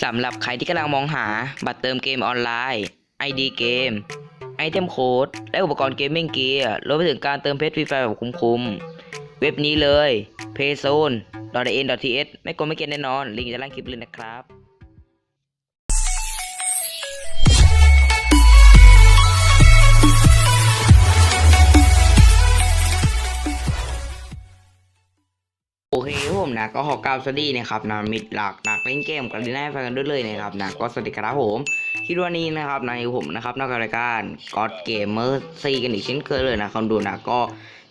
สำหรับใครที่กำลังมองหาบัตรเติมเกมออนไลน์ ID เกม ไอเทมโค้ด และอุปกรณ์เกมมิ่งเกียร์รวมไปถึงการเติมเพชรฟรีไฟแบบคุ้มๆ เว็บนี้เลย p a y z o n e n t s ไม่โกงไม่เกินแน่นอน ลิงก์จะล่างคลิปเลยนะครับ เคผมนะก็ขอกล่าวสวัสดีนะครับนะมิดหลักนักเล่นเกมกันดีแน่ฟังกันด้วยเลยนะครับนะก็สวัสดีครับผมคิดว่านี้นะครับในผมนะครับนอกจากรายการ God Gamer ซีกันอีกเช่นเคยเลยนะคนดูนะก็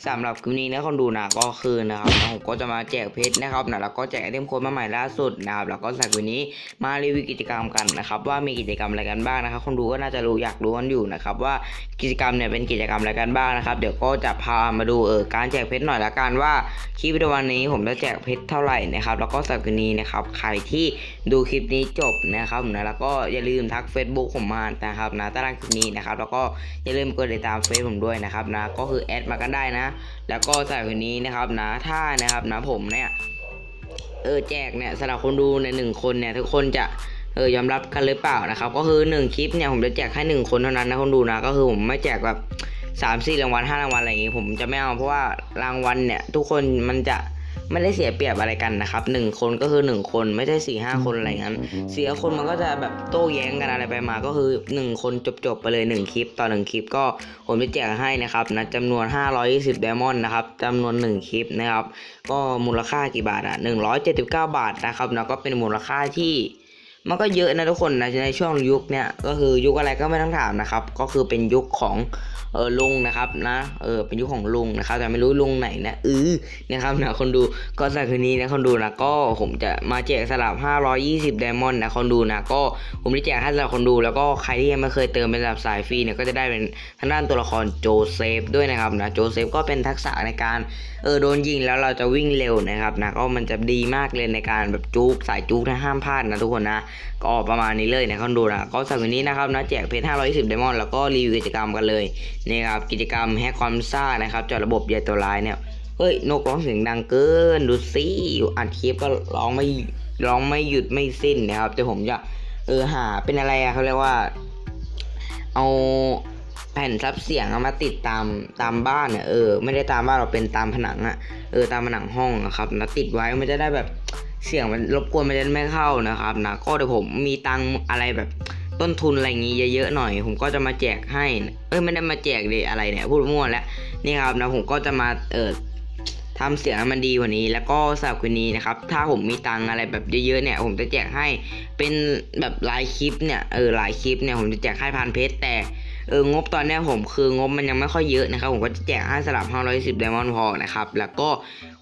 สำหรับคลิปนี้นะคนดูนะก็คือนะครับผมก็จะมาแจกเพชรนะครับนะแล้วก็แจกไอเทมโค้ดมาใหม่ล่าสุดนะครับแล้วก็ใส่วันนี้มารีวิวกิจกรรมกันนะครับว่ามีกิจกรรมอะไรกันบ้างนะครับคนดูก็น่าจะรู้อยากรู้กันอยู่นะครับว่ากิจกรรมเนี่ยเป็นกิจกรรมอะไรกันบ้างนะครับเดี๋ยวก็จะพามาดูเออการแจกเพชรหน่อยละกันว่าคลิปวิดีโอวันนี้ผมจะแจกเพชรเท่าไหร่นะครับแล้วก็สำหรันนี้นะครับใครที่ดูคลิปนี้จบนะครับนะแล้วก็อย่าลืมทัก Facebook ผมมานะครับนะต้ล่างคลิปนี้นะครับแล้วก็อย่าลืมกดติดตามเฟซผมด้วยนะครับนะก็คือแอดมากันได้นะแล้วก็สำหรับคืนนี้นะครับนะถ้านะครับนะผมเนี่ยเออแจกเนี่ยสำหรับคนดูในหนึ่งคนเนี่ยทุกคนจะเออยอมรับกันหรือเปล่านะครับ ก็คือหนึ่งคลิปเนี่ยผมจะแจกแค่หนึ่งคนเท่านั้นนะคนดูนะก็คือผมไม่แจกแบบสามสี่รางวัลห้ารางวัลอะไรอย่างงี้ผมจะไม่เอาเพราะว่ารางวัลเนี่ยทุกคนมันจะ ไม่ได้เสียเปรียบอะไรกันนะครับหนึ่งคนก็คือหนึ่งคนไม่ใช่สี่ห้าคนอะไรอย่างนั้นเสียคนมันก็จะแบบโต้แย้งกันอะไรไปมา ก็คือหนึ่งคนจบๆไปเลยหนึ่งคลิปต่อหนึ่งคลิปก็ผมจะแจกให้นะครับนะจำนวน520 d ดมอนด์นะครับจำนวนหนึ่งคลิปนะครับ ก็มูลค่ากี่บาทอะ179บาทนะครับนะก็เป็นมูลค่าที่ มันก็เยอะนะทุกคนนะในช่วงยุคเนี่ยก็คือยุคอะไรก็ไม่ต้องถามนะครับ ก็คือเป็นยุคของเออลุงนะครับนะเออเป็นยุคของลุงนะครับ แต่ไม่รู้ลุงไหนนะเออนะครับนะคนดูก็สำหรับคืนนี้นะคนดูนะก็ผมจะมาแจกสลับ 520ไดมอนด์นะคนดูนะก็ผมจะแจกให้สำหรับคนดู แล้วก็ใครที่ยังไม่เคยเติมเป็นสลับสายฟรีเนี่ยก็จะได้เป็นทางด้านตัวละครโจเซฟด้วยนะครับนะโจเซฟก็เป็นทักษะในการ เออโดนยิงแล้วเราจะวิ่งเร็วนะครับนะก็มันจะดีมากเลยในการแบบจุกสายจุกนะห้ามพลาดนะทุกคนนะก็ประมาณนี้เลยนะคนดูนะก็สำหรับวันนี้นะครับนะแจกเพชร520ไดมอนด์แล้วก็รีวิวกิจกรรมกันเลยนี่ครับกิจกรรมแฮกความซ่านะครับเจาะระบบใยตัวร้ายเนี่ยเฮ้ยนกร้องเสียงดังเกินดูสิอยู่อัดคลิปก็ร้องไม่ร้องไม่หยุดไม่สิ้นนะครับแต่ผมจะเออหาเป็นอะไรอะเขาเรียกว่า เอา แผ่นซับเสียงเอามาติดตามตามบ้านเนี่ยเออไม่ได้ตามบ้านเราเป็นตามผนังอะเออตามผนังห้องนะครับนะติดไว้มันจะได้แบบเสียงมันรบกวนมันจะไม่เข้านะครับนะก็เดี๋ยวผมมีตังอะไรแบบต้นทุนอะไรอย่างงี้เยอะๆหน่อย ผมก็จะมาแจกให้ เอ้ยไม่ได้มาแจกเลยอะไรเนี่ยพูดมั่วแล้วนี่ครับนะผมก็จะมาเออทำเสียงให้มันดีกว่านี้ แล้วก็สำหรับคืนนี้นะครับ ถ้าผมมีตังอะไรแบบเยอะๆเนี่ย ผมจะแจกให้เป็นแบบหลายคลิปเนี่ยเออหลายคลิปเนี่ยผมจะแจกให้พันเพชรแต่ เอองบตอนนี้ผมคืองบมันยังไม่ค่อยเยอะนะครับ ผมก็จะแจกให้สลับ 510ไดมอนด์พอนะครับ แล้วก็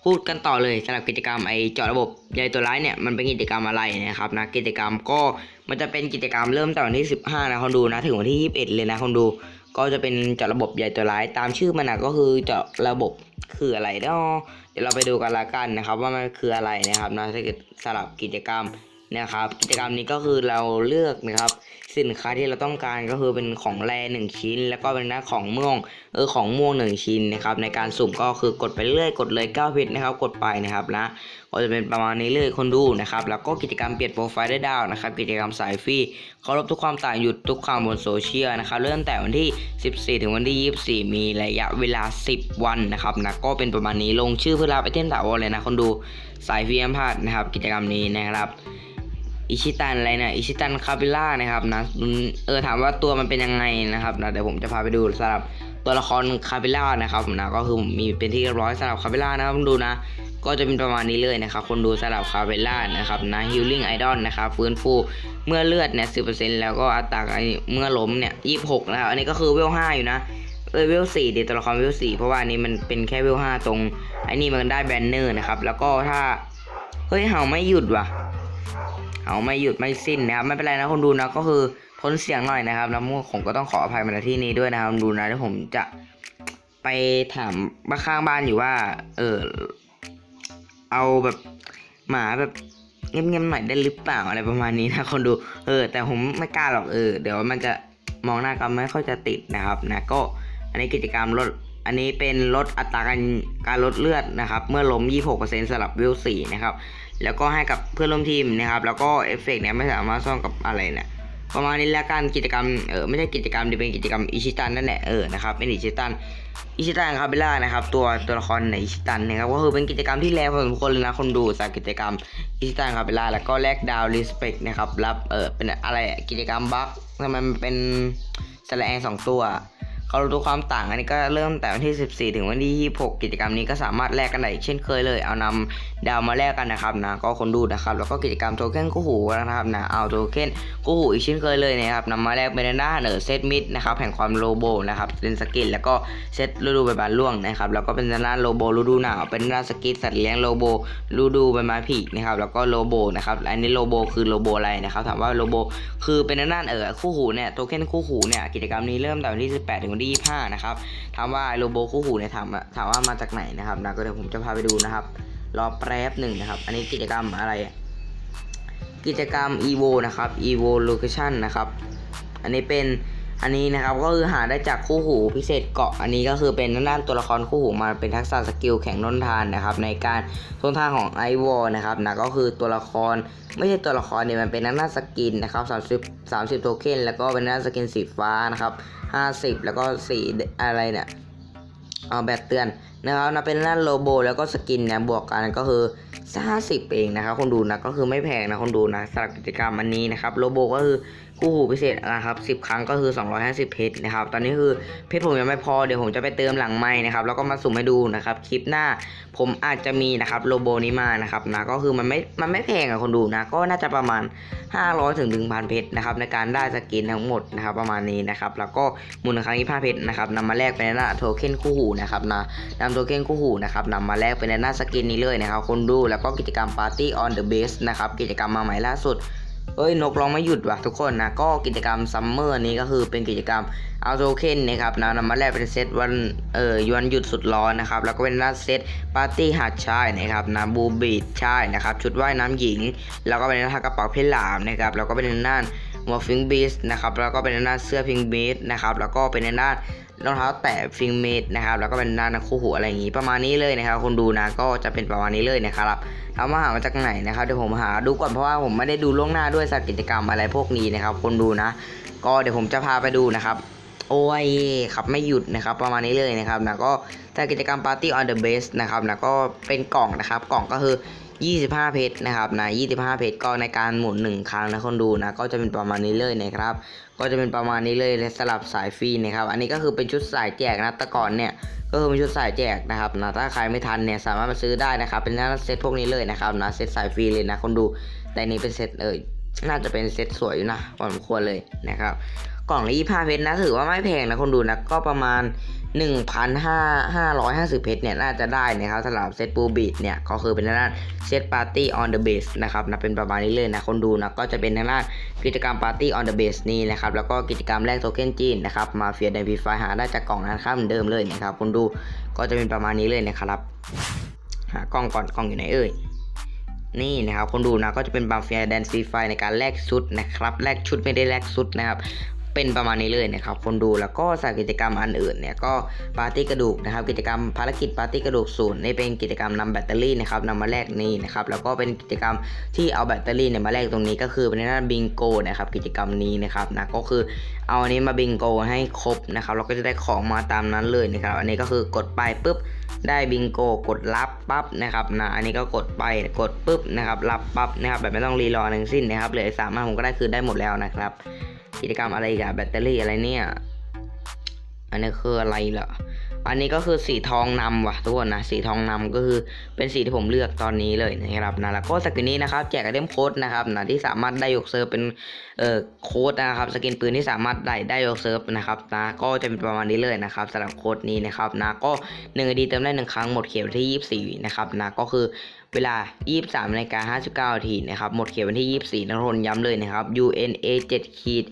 พูดกันต่อเลยสำหรับกิจกรรมไอเจาะระบบใยตัวร้ายเนี่ยมันเป็นกิจกรรมอะไรนะครับนะกิจกรรมก็มันจะเป็นกิจกรรมเริ่มตั้งแต่วันที่ 15 นะคนดูนะถึงวันที่ 21 เลยนะคนดู ก็จะเป็นเจาะระบบใยตัวร้ายตามชื่อมันนะก็คือเจาะระบบคืออะไรเนาะเดี๋ยวเราไปดูกันละกันนะครับ ว่ามันคืออะไรนะครับนะถ้าเกิดสำหรับกิจกรรมนะครับ กิจกรรมนี้ก็คือเราเลือกนะครับสินค้าที่เราต้องการก็คือเป็นของแร่หนึ่งชิ้น แล้วก็เป็นน้าของม่วงเออของม่วงหนึ่งชิ้นนะครับในการสุ่มก็คือกดไปเรื่อยกดเลย9เพชรนะครับกดไปนะครับนะก็จะเป็นประมาณนี้เลยคนดูนะครับแล้วก็กิจกรรมเปลี่ยนโปรไฟล์ได้ดาวนะครับกิจกรรมสายฟรีเคารพทุกความต่างหยุดทุกความบนโซเชียลนะครับเริ่มแต่วันที่ 14 ถึงวันที่ 24 มีระยะเวลา 10 วันนะครับนะก็เป็นประมาณนี้ลงชื่อเพื่อรับไอเทมถาวรเลยนะคนดูสายฟรีแอมพาดนะครับกิจกรรมนี้นะครับ อิชิตันอะไรเนะอิชิตันคาบิล่านะครับนะเออถามว่าตัวมันเป็นยังไงนะครับนะเดี๋ยวผมจะพาไปดูสำหรับตัวละครคาบิล่านะครับผมนะก็คือมีเป็นที่เรียบร้อยสำหรับคาบิล่านะครับดูนะ ก็จะเป็นประมาณนี้เลยนะครับ คนดูสำหรับคาเบล่านะครับนะฮิลลิ่งไอดอลนะครับฟื้นฟูเมื่อเลือดเนี่ยสิแล้วก็อัตราการเมื่อล้มเนี่ยยี่หกนะครับอันนี้ก็คือเวลห้าอยู่นะเออเวลสี่ดีตัวละครเวลสี่เพราะว่าอันนี้มันเป็นแค่เวลห้าตรงไอ้นี่มันได้แบนเนอร์นะครับแล้วก็ถ้าเฮ้ยเห่าไม่หยุดว่ะ เอาไม่หยุดไม่สิ้นนะครับไม่เป็นไรนะคนดูนะก็คือทนเสียงหน่อยนะครับแล้วผมก็ต้องขออภัยมาที่นี้ด้วยนะครับดูนะที่ผมจะไปถามบ้านข้างบ้านอยู่ว่า เออเอาแบบหมาแบบเงียบๆหน่อยได้หรือเปล่าอะไรประมาณนี้นะคนดู เออ แต่ผมไม่กล้าหรอกเออเดี๋ยวมันจะมองหน้ากันไม่ค่อยจะติดนะครับนะก็อันนี้กิจกรรมลดอันนี้เป็นลดอัตราการการลดเลือดนะครับ เมื่อล้ม 26%สำหรับวิว4นะครับ แล้วก็ให้กับเพื่อนร่วมทีมนะครับ แล้วก็เอฟเฟกต์เนี่ยไม่สามารถซ่อนกับอะไรเนี่ยประมาณนี้แล้วกันกิจกรรมเออไม่ใช่กิจกรรมที่เป็นกิจกรรมอิชิตันนั่นแหละเออนะครับเป็นอิชิตันอิชิตันคาเบล่านะครับตัวตัวละครในอิชิตันนะครับก็คือเป็นกิจกรรมที่แรงพอสมควรเลยนะคนดูจากกิจกรรมอิชิตันคาเบล่าแล้วก็แลกดาวรีสเปกนะครับรับเออเป็นอะไรกิจกรรมบัคทำไมมันเป็นแสลงสองตัว เขารู้ความต่างอันนี้ก็เริ่มแต่วันที่ 14 ถึงวันที่ 26 กิจกรรมนี้ก็สามารถแลกกันได้อีกเช่นเคยเลย เอานำดาวมาแลกกันนะครับนะก็คนดูนะครับแล้วก็กิจกรรมโทเค็นคู่หูนะครับนะเอาโทเค็นคู่หูอีกเช่นเคยเลยนะครับนำมาแลกเป็นหน้าเนอเซตมิดนะครับแห่งความโลโบนะครับเป็นสกินแล้วก็เซตฤดูใบไม้ร่วงนะครับแล้วก็เป็นหน้านโลโบฤดูหนาวเป็นหน้านสกินสัตว์เลี้ยงโลโบฤดูใบไม้ผลินะครับแล้วก็โลโบนะครับอันนี้โลโบคือโลโบอะไรนะครับถามว่าโลโบคือเป็นหน้านเออคู่หูเนี่ยโทเค็นคู่หูเนี่ยกิจกรรมนี้เริ่มแต่วันที่ 18 ถึงวันที่25นะครับถามว่าโลโบคู่หูเนี่ยถามว่าถามว่ามาจากไหนนะครับนะก็เดี๋ยวผมจะพาไปดูนะครับ รอแป๊บหนึ่งนะครับ อันนี้กิจกรรมอะไร กิจกรรม evo นะครับ evo location นะครับ อันนี้เป็นอันนี้นะครับก็คือหาได้จากคู่หูพิเศษเกาะอันนี้ก็คือเป็นด้านตัวละครคู่หูมาเป็นทักษะสกิลแข่งน้นทานนะครับ ในการทนทานของไอวอนะครับนะก็คือตัวละครไม่ใช่ตัวละครเนี่ยมันเป็นด้านสกินนะครับ30 30โทเค็นแล้วก็เป็นด้านสกินสีฟ้านะครับ 50 แล้วก็สีอะไรเนี่ยเอาแบตเตือนนะครับนะเป็นด้านโลโบแล้วก็สกินเนี่ยบวกกันก็คือ50เองนะครับคนดูนะก็คือไม่แพงนะคนดูนะสำหรับกิจกรรมอันนี้นะครับโลโบก็คือคู่หูพิเศษนะครับ10 ครั้งก็คือ 250 เพชรนะครับตอนนี้คือเพชรผมยังไม่พอเดี๋ยวผมจะไปเติมหลังไม้นะครับแล้วก็มาสุ่มให้ดูนะครับคลิปหน้าผมอาจจะมีนะครับโลโบนี้มานะครับนะก็คือมันไม่มันไม่แพงอะคนดูนะก็น่าจะประมาณ 500ถึง1,000เพชรนะครับในการได้สกินทั้งหมดนะครับประมาณนี้นะครับแล้วก็มูลค่า25เพชรนะครับนำมาแลกเป็นหน้าโทเค็นคู่หูนะครับนะำโทเค็นคู่หูนะครับนำมาแลกเป็นหน้าสกินนี้เลยนะครับคนดูแล้วก็กิจกรรม Party on the Base นะครับกิจกรรมมาใหม่ล่าสุดเอ้ยนกร้องไม่หยุดว่ะทุกคนนะก็กิจกรรมซัมเมอร์นี้ก็คือเป็นกิจกรรมเอาโทเค็นนะครับนะนำมาแลกเป็นเซตวันเอ่อยวันหยุดสุดร้อนนะครับแล้วก็เป็นหน้าเซตปาร์ตี้หาดชายนะครับนะบูบีดชายนะครับชุดว่ายน้ำหญิง แล้วก็เป็นหน้ากระเป๋าเพชรหลามนะครับแล้วก็เป็นหน้าหัวฟิงบีสนะครับแล้วก็เป็นหน้าเสื้อพิงบีสนะครับแล้วก็เป็นหน้า รองเท้าแตะฟิงเมดนะครับแล้วก็เป็นหน้าคู่หูอะไรอย่างงี้ประมาณนี้เลยนะครับคนดูนะก็จะเป็นประมาณนี้เลยนะครับถามว่าหามาจากไหนนะครับเดี๋ยวผมหาดูก่อนเพราะว่าผมไม่ได้ดูล่วงหน้าด้วยสักกิจกรรมอะไรพวกนี้นะครับ คนดูนะ ก็เดี๋ยวผมจะพาไปดูนะครับโอ้ยครับไม่หยุดนะครับประมาณนี้เลยนะครับนะก็ถ้ากิจกรรม Party on the Base นะครับนะก็เป็นกล่องนะครับกล่องก็คือ 25 เพชรนะครับนะ25 เพชรก็ในการหมุน 1 ครั้งนะคนดูนะก็จะเป็นประมาณนี้เลยนะครับ ก็จะเป็นประมาณนี้เลยสลับสายฟรีนะครับ อันนี้ก็คือเป็นชุดสายแจกนะแต่ก่อนเนี่ยก็คือเป็นชุดสายแจกนะครับนะถ้าใครไม่ทันเนี่ยสามารถมาซื้อได้นะครับ เป็นหน้าเซตพวกนี้เลยนะครับนะเซตสายฟรีเลยนะคนดูแต่นนี้เป็นเซตเอยน่าจะเป็นเซตสวยอยู่นะพอสมควรเลยนะครับ กล่องละยี่ห้าเพชรนะถือว่าไม่แพงนะคนดูนะก็ประมาณ 1,550 เพชรเนี่ยน่าจะได้นะครับสำหรับเซตปูบีดเนี่ยก็คือเป็นทางด้านเซตปาร์ตี้ออนเดอะเบสนะครับนะเป็นประมาณนี้เลยนะคนดูนะก็จะเป็นทางด้านกิจกรรมปาร์ตี้ออนเดอะเบสนี้นะครับแล้วก็กิจกรรมแลกโทเค็นจีนนะครับมาเฟียไดพีไฟหาได้จากกล่องนั้นข้ามเหมือนเดิมเลยนะครับคนดูก็จะเป็นประมาณนี้เลยนะครับหากล้องก่อนกล้องอยู่ไหนเอ่ยนี่นะครับคนดูนะก็จะเป็นบาเฟียแดนซีไฟในการแลกชุดนะครับแลกชุดไม่ได้แลกชุดนะครับ เป็นประมาณนี้เลยนะครับคนดูแล้วก็สายกิจกรรมอันอื่นเนี่ยก็ปาร์ตี้กระดูกนะครับกิจกรรมภารกิจปาร์ตี้กระดูกศูนย์นี่เป็นกิจกรรมนำแบตเตอรี่นะครับนำมาแลกนี่นะครับแล้วก็เป็นกิจกรรมที่เอาแบตเตอรี่เนี่ยมาแลกตรงนี้ก็คือเป็นหน้าบิงโกนะครับกิจกรรมนี้นะครับนะก็คือเอาอันนี้มาบิงโกให้ครบนะครับเราก็จะได้ของมาตามนั้นเลยนะครับอันนี้ก็คือกดไปปุ๊บได้บิงโกกดรับปั๊บนะครับนะอันนี้ก็กดไปกดปุ๊บนะครับรับปั๊บนะครับแบบไม่ต้องรีรอทั้งสิ้นนะครับเหลือสามารถผมก็ได้คืนได้หมดแล้วนะครับ กิจกรรมอะไรกับแบตเตอรี่อะไรเนี่ย อันนี้คืออะไรเหรอ อันนี้ก็คือสีทองนำว่ะทุกคนนะ สีทองนำก็คือเป็นสีที่ผมเลือกตอนนี้เลยนะครับนะแล้วก็สกินนี้นะครับแจกไอเทมโค้ดนะครับนะที่สามารถได้ยกเซิร์ฟเป็นเอ่อโค้ดนะครับ สกินปืนที่สามารถได้ได้ยกเซิร์ฟนะครับนะก็จะเป็นประมาณนี้เลยนะครับสำหรับโค้ดนี้นะครับนะก็หนึ่งดีเติมได้หนึ่งครั้งหมดเขตวันที่24นะครับนะก็คือ เวลา 23นาฬิกา59นาทีนะครับ หมดเขตวันที่ 24นะทุกคนย้ำเลยนะครับ UNA 7ขีด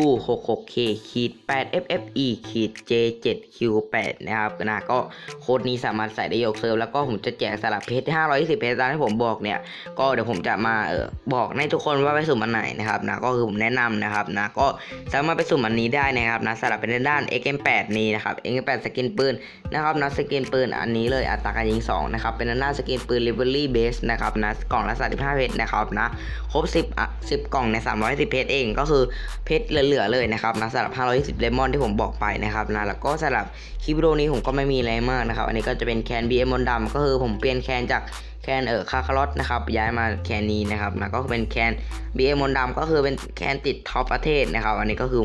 U 6 6 K ขีด8 FFE ขีด J 7 Q 8นะครับนะก็โค้ดนี้สามารถใส่ได้ยกเซิร์ฟแล้วก็ผมจะแจกสลับเพชร520เพชรตามที่ผมบอกเนี่ย ก็เดี๋ยวผมจะมาเออบอกให้ทุกคนว่าไปสุ่มอันไหนนะครับนะก็คือผมแนะนำนะครับนะก็สามารถไปสุ่มอันนี้ได้นะครับนะสลับเป็นด้าน XM8 นี้นะครับ XM8 สกินปืนนะครับนะสกินปืนอันนี้เลยอัตราการยิง2นะครับเป็นด้านสกินปืน r i v e r Luxury Base นะครับนะกล่องละ35เพชรนะครับนะครบ 10 10 กล่องใน 310 เพชรเอง ก็คือเพชรเหลือๆเลยนะครับนะสำหรับ 520เลมอนที่ผมบอกไปนะครับนะแล้วก็สำหรับคลิปวิดีโอนี้ผมก็ไม่มีอะไรมากนะครับ อันนี้ก็จะเป็นแคน BM มนต์ดำก็คือผมเปลี่ยนแคนจากแคนเออคาคารอตนะครับย้ายมาแคนนี้นะครับนะก็เป็นแคน BM มนต์ดำก็คือเป็นแคนติดท็อปประเทศนะครับ อันนี้ก็คือ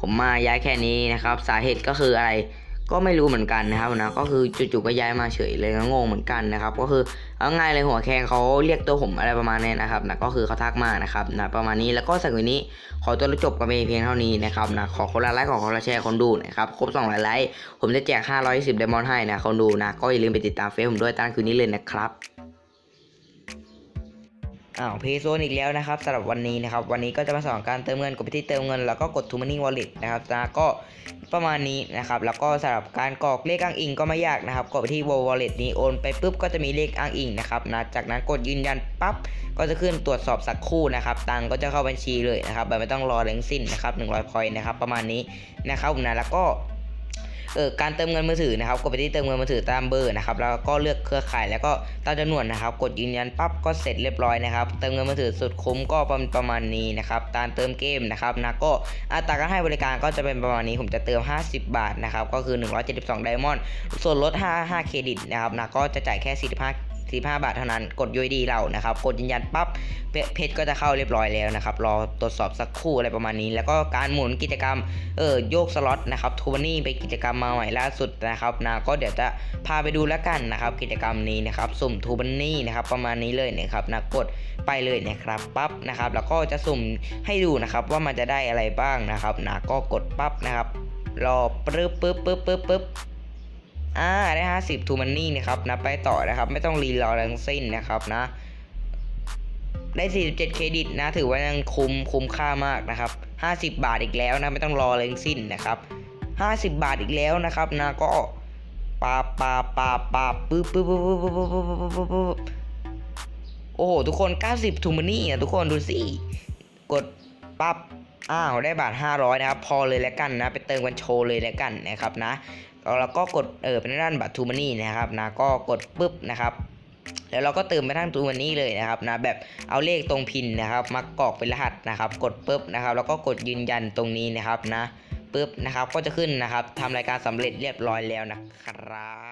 ผมมาย้ายแค่นี้นะครับ สาเหตุก็คืออะไร ก็ไม่รู้เหมือนกันนะครับนะก็คือจู่ๆก็ย้ายมาเฉยเลยก็งงเหมือนกันนะครับก็คือเอาง่ายเลยหัวแคงเขาเรียกตัวผมอะไรประมาณนี้นะครับนะก็คือเขาทักมานะครับนะประมาณนี้แล้วก็สักวันนี้ขอตัวจบกันไปเพียงเท่านี้นะครับนะขอคนละไลค์ขอคนละแชร์คนดูนะครับครบ200ไลค์ผมจะแจก510เดมอนให้นะคนดูนะก็อย่าลืมไปติดตามเฟซผมด้วยตั้งคืนนี้เลยนะครับ อ้าวเพย์โซนอีกแล้วนะครับสำหรับวันนี้นะครับ วันนี้ก็จะมาสอนการเติมเงินกดไปที่เติมเงิน แล้วก็กด to money wallet นะครับนะก็ประมาณนี้นะครับ แล้วก็สำหรับการกรอกเลขอ้างอิงก็ไม่ยากนะครับ กดไปที่ World wallet นี้โอนไปปุ๊บก็จะมีเลขอ้างอิงนะครับนะจากนั้นกดยืนยันปั๊บก็จะขึ้นตรวจสอบสักครู่นะครับ ตังก็จะเข้าบัญชีเลยนะครับแบบไม่ต้องรอแรงสิ้นนะครับ100พอยต์นะครับ ประมาณนี้นะครับผมนะแล้วก็ การเติมเงินมือถือนะครับกดไปที่เติมเงินมือถือตามเบอร์นะครับแล้วก็เลือกเครือข่ายแล้วก็ตามจำนวนนะครับ กดยืนยันปั๊บก็เสร็จเรียบร้อยนะครับ เติมเงินมือถือสุดคุ้มก็ประประมาณนี้นะครับตามเติมเกมนะครับนะก็อัตราการให้บริการก็จะเป็นประมาณนี้ผมจะเติม 50 บาทนะครับก็คือ 172 ไดมอนด์ส่วนลด 5 5 เครดิตนะครับนะก็จะจ่ายแค่ 45 45บาทเท่านั้น กดยูดีเรานะครับ กดยืนยันปั๊บเพจก็จะเข้าเรียบร้อยแล้วนะครับ รอตรวจสอบสักครู่อะไรประมาณนี้ แล้วก็การหมุนกิจกรรม เออโยกสล็อตนะครับทูบันนี่เป็นกิจกรรมมาใหม่ล่าสุดนะครับนะก็เดี๋ยวจะพาไปดูแล้วกันนะครับกิจกรรมนี้นะครับสุ่มทูบันนี่นะครับประมาณนี้เลยนะครับนะกดไปเลยนะครับปั๊บนะครับ แล้วก็จะสุ่มให้ดูนะครับว่ามันจะได้อะไรบ้างนะครับนะก็กดปั๊บนะครับรอปึ๊บปึ๊บปึ๊บปึ๊บปึ๊บ อ่าได้ 50ทูมันนี่นะครับนะไปต่อนะครับ ไม่ต้องรีรอทั้งสิ้นนะครับนะ ได้ 47 เครดิตนะ ถือว่ายังคุ้มคุ้มค่ามากนะครับ 50 บาทอีกแล้วนะ ไม่ต้องรออะไรทั้งสิ้นนะครับ 50 บาทอีกแล้วนะครับนะก็ปาปาปาปาปึ๊บปึ๊บปึ๊บปึ๊บปึ๊บปึ๊บปึ๊บปึ๊บปึ๊บโอ้โห ทุกคน 90ทูมันนี่อะทุกคนดูสิกดปั๊บอ้าวได้บาท 500 นะครับ พอเลยแล้วกันนะ ไปเติมกันโชว์เลยแล้วกันนะครับนะ แล้วก็กดเออเป็นด้านบัตรทูมานี่นะครับนะก็กดปุ๊บนะครับแล้วเราก็เติมไปทั้งทูมานี่เลยนะครับนะแบบเอาเลขตรงพินนะครับมากรอกเป็นรหัสนะครับ กดปุ๊บนะครับ แล้วก็กดยืนยันตรงนี้นะครับนะปุ๊บนะครับก็จะขึ้นนะครับทำรายการสำเร็จเรียบร้อยแล้วนะครับ